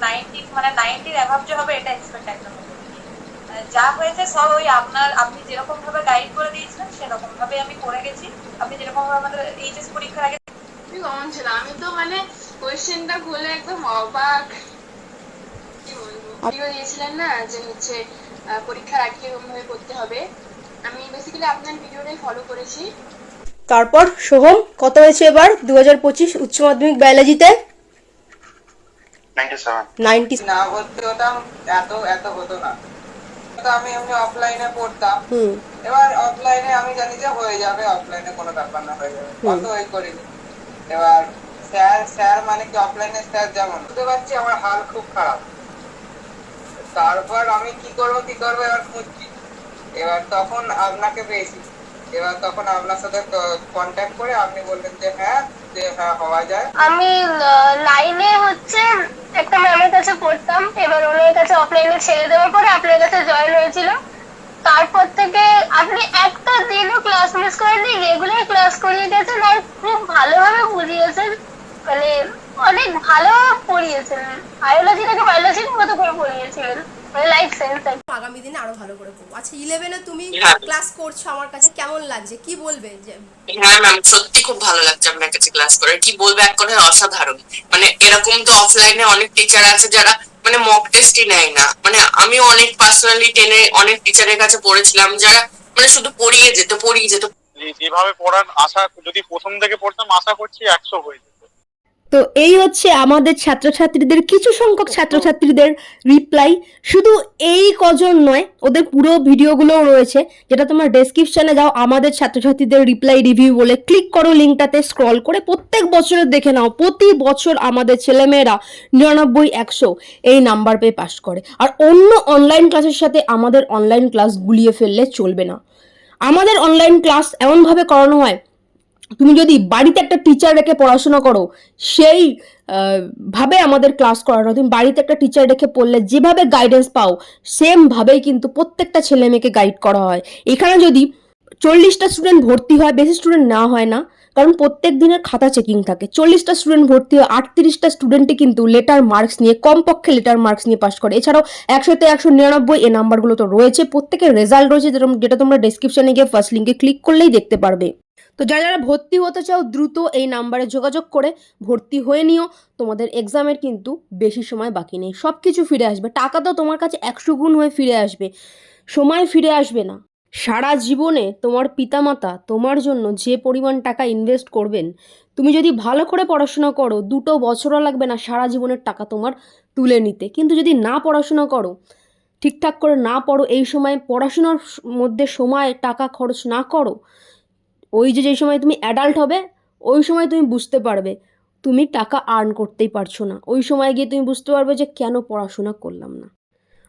Ninety মানে নাইনটির অ্যাভাব যে হবে এটা এক্সপেক্ট একদম আহ, যা হয়েছে সব ওই আপনার আপনি যেরকম ভাবে গাইড করে দিয়েছিলেন সেরকম ভাবে আমি করে গেছি। আপনি যেরকম ভাবে আমাদের এইচএস পরীক্ষার আগে কমন ছিল আমি তো মানে কোয়েশ্চেনটা খুলে একদম অবাক। কি বলব? ভিডিও দিয়েছিলেন না যে হচ্ছে আহ, পরীক্ষার আগে কীরকম ভাবে করতে হবে? আমি বেসিক্যালি আপনার ভিডিওটাই ফলো করেছি। তারপর সোহম কত হয়েছে এবার? দু হাজার পঁচিশ উচ্চ মাধ্যমিক বায়োলজিতে নাইনটি সেভেন। নাইনটি না ভর্তি হতাম এত এত হতো না। তো আমি এমনি অফলাইনে পড়তাম। এবার অফলাইনে আমি জানি যে হয়ে যাবে অফলাইনে কোনো ব্যাপার না হয়ে যাবে। অত ওই করিনি। এবার স্যার স্যার মানে কি অফলাইনে স্যার যেমন? বুঝতে পারছি আমার হাল খুব খারাপ। তারপর আমি কি করব কি করব এবার খুঁজছি। এবার তখন আপনাকে পেয়েছি। এবার তখন আপনার সাথে কন্ট্যাক্ট করে আপনি বললেন যে হ্যাঁ যে হ্যাঁ হওয়া যায়। আমি লাইনে হচ্ছে একটা ম্যামের কাছে পড়তাম। এবার ওনার কাছে অফলাইনে ছেড়ে দেওয়ার পরে আপনার কাছে জয়েন হয়েছিল। তারপর থেকে আপনি একটা দিনও ক্লাস মিস করেননি রেগুলার ক্লাস করিয়ে গেছেন আর খুব ভালোভাবে বুঝিয়েছেন। মানে অনেক ভালো পড়িয়েছেন। বায়োলজিটাকে বায়োলজির মতো করে পড়িয়েছিলেন মানে লাইফ সায়েন্স আগামী দিনে আরও ভালো করে করব আচ্ছা ইলেভেনে তুমি হ্যাঁ। ক্লাস করছ আমার কাছে কেমন লাগছে? কি বলবে? যে হ্যাঁ ম্যাম সত্যি খুব ভালো লাগছে আপনার কাছে ক্লাস করে। কি বলব এক কথায় অসাধারণ। মানে এরকম তো অফলাইনে অনেক টিচার আছে যারা মানে মক টেস্টই নেয় না। মানে আমি অনেক পার্সোনালি টেনে অনেক টিচারের কাছে পড়েছিলাম যারা মানে শুধু পড়িয়ে যেত পড়িয়ে যেত। যেভাবে পড়ান আশা যদি প্রথম থেকে পড়তাম আশা করছি একশো হয়ে যেত তো এই হচ্ছে আমাদের ছাত্রছাত্রীদের, কিছু সংখ্যক ছাত্রছাত্রীদের রিপ্লাই শুধু এই কজন নয়, ওদের পুরো ভিডিওগুলোও রয়েছে, যেটা তোমার ডেসক্রিপশনে যাও, আমাদের ছাত্রছাত্রীদের রিপ্লাই রিভিউ বলে ক্লিক করো লিঙ্কটাতে স্ক্রল করে প্রত্যেক বছরের দেখে নাও, প্রতি বছর আমাদের ছেলেমেয়েরা নিরানব্বই, একশো এই নাম্বার পেয়ে পাস করে। আর অন্য অনলাইন ক্লাসের সাথে আমাদের অনলাইন ক্লাস গুলিয়ে ফেললে চলবে না। আমাদের অনলাইন ক্লাস এমনভাবে করানো হয় তুমি যদি বাড়িতে একটা টিচার রেখে পড়াশোনা করো, সেই ভাবে আমাদের ক্লাস করানো, তুমি বাড়িতে একটা টিচার রেখে পড়লে যেভাবে গাইডেন্স পাও সেম ভাবেই কিন্তু প্রত্যেকটা ছেলে মেয়েকে গাইড করা হয়। এখানে যদি চল্লিশটা স্টুডেন্ট ভর্তি হয়, বেশি স্টুডেন্ট না হয় না, কারণ প্রত্যেক দিনের খাতা চেকিং থাকে। চল্লিশটা স্টুডেন্ট ভর্তি হয় আটত্রিশটা স্টুডেন্টই কিন্তু লেটার মার্কস নিয়ে, কমপক্ষে লেটার মার্কস নিয়ে পাস করে। এছাড়াও একশোতে একশো নিরানব্বই এ নাম্বারগুলো তো রয়েছে, প্রত্যেকের রেজাল্ট রয়েছে যেটা তোমরা ডেসক্রিপশনে গিয়ে ফার্স্ট লিঙ্কে ক্লিক করলেই দেখতে পারবে। তো যারা যারা ভর্তি হতে চাও, দ্রুত এই নাম্বারে যোগাযোগ করে ভর্তি হয়ে নিও। তোমাদের এক্সামের কিন্তু বেশি সময় বাকি নেই। সব কিছু ফিরে আসবে। টাকা তো তোমার কাছে একশো গুণ হয়ে ফিরে আসবে। সময় ফিরে আসবে না। সারা জীবনে তোমার পিতামাতা তোমার জন্য যে পরিমাণ টাকা ইনভেস্ট করবেন, তুমি যদি ভালো করে পড়াশোনা করো, দুটো বছরও লাগবে না সারা জীবনের টাকা তোমার তুলে নিতে। কিন্তু যদি না পড়াশোনা করো, ঠিকঠাক করে না পড়ো, এই সময় পড়াশোনার মধ্যে সময়, টাকা খরচ না করো ওই যে যেই সময় তুমি অ্যাডাল্ট হবে, ওই সময় তুমি বুঝতে পারবে। তুমি টাকা আর্ন করতেই পারছ না। ওই সময় গিয়ে তুমি বুঝতে পারবে যে কেন পড়াশোনা করলাম না।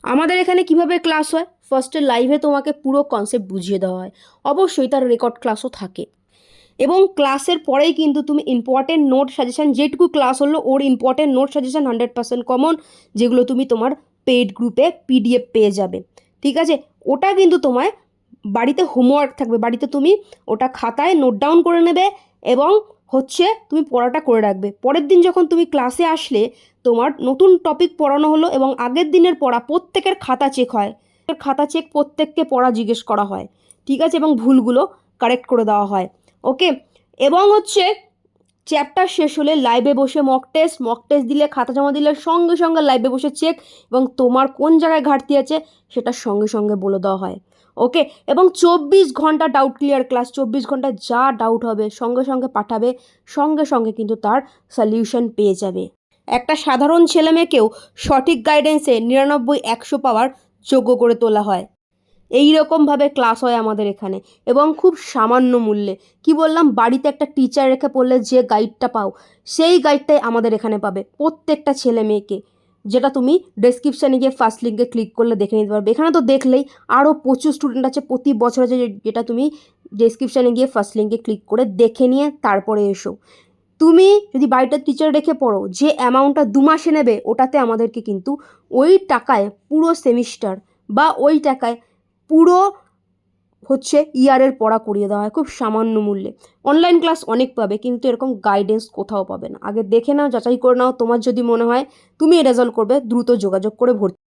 আমাদের এখানে কীভাবে ক্লাস হয়? ফার্স্টে লাইভে তোমাকে পুরো কনসেপ্ট বুঝিয়ে দেওয়া হয়। অবশ্যই তার রেকর্ড ক্লাসও থাকে। এবং ক্লাসের পরেই কিন্তু তুমি ইম্পর্টেন্ট নোট সাজেশন যেটুকু ক্লাস হলো, ওর important note suggestion hundred percent common যেগুলো তুমি তোমার পেইড গ্রুপে পিডিএফ পেয়ে যাবে। ঠিক আছে? ওটা কিন্তু তোমায় বাড়িতে হোমওয়ার্ক থাকবে। বাড়িতে তুমি ওটা খাতায় নোট ডাউন করে নেবে এবং হচ্ছে তুমি পড়াটা করে রাখবে। পরের দিন যখন তুমি ক্লাসে আসলে তোমার নতুন টপিক পড়ানো হলো এবং আগের দিনের পড়া প্রত্যেকের খাতা চেক হয়। খাতা চেক প্রত্যেককে পড়া জিজ্ঞেস করা হয়। ঠিক আছে? এবং ভুলগুলো কারেক্ট করে দেওয়া হয়। ওকে এবং হচ্ছে চ্যাপ্টার শেষ হলে লাইভে বসে মক টেস্ট মক টেস্ট দিলে খাতা জমা দিলে সঙ্গে সঙ্গে লাইভে বসে চেক এবং তোমার কোন জায়গায় ঘাটতি আছে সেটা সঙ্গে সঙ্গে বলে দেওয়া হয়। ওকে এবং চব্বিশ ঘণ্টা ডাউট ক্লিয়ার ক্লাস চব্বিশ ঘণ্টা যা ডাউট হবে, সঙ্গে সঙ্গে পাঠাবে, সঙ্গে সঙ্গে কিন্তু তার সলিউশন পেয়ে যাবে। একটা সাধারণ ছেলে মেয়েকেও সঠিক গাইডেন্সে নিরানব্বই, একশো পাওয়ার যোগ্য করে তোলা হয়। এই রকমভাবে ক্লাস হয় আমাদের এখানে, এবং খুব সামান্য মূল্যে। কি বললাম? বাড়িতে একটা টিচার রেখে পড়লে যে গাইডটা পাও, সেই গাইডটাই আমাদের এখানে পাবে প্রত্যেকটা ছেলে মেয়েকে। যেটা তুমি ডেসক্রিপশানে গিয়ে ফার্স্ট লিঙ্কে ক্লিক করলে দেখে নিতে পারবে। এখানে তো দেখলেই আরও প্রচুর স্টুডেন্ট আছে, প্রতি বছর আছে যেটা তুমি ডেসক্রিপশানে গিয়ে ফার্স্ট লিঙ্কে ক্লিক করে দেখে নিয়ে তারপরে এসো। তুমি যদি বাড়িতে টিচার রেখে পড়ো, যে অ্যামাউন্টটা দু মাসে নেবে, ওটাতে আমাদেরকে কিন্তু ওই টাকায় পুরো সেমিস্টার বা ওই টাকায় পুরো হচ্ছে ইয়ারের পড়া করিয়ে দেওয়া হয় খুব সামান্য মূল্যে। অনলাইন ক্লাস অনেক পাবে, কিন্তু এরকম গাইডেন্স কোথাও পাবে না। আগে দেখে নাও, যাচাই করে নাও। তোমার যদি মনে হয়, তুমি রেজাল্ট করবে, দ্রুত যোগাযোগ করে ভর্তি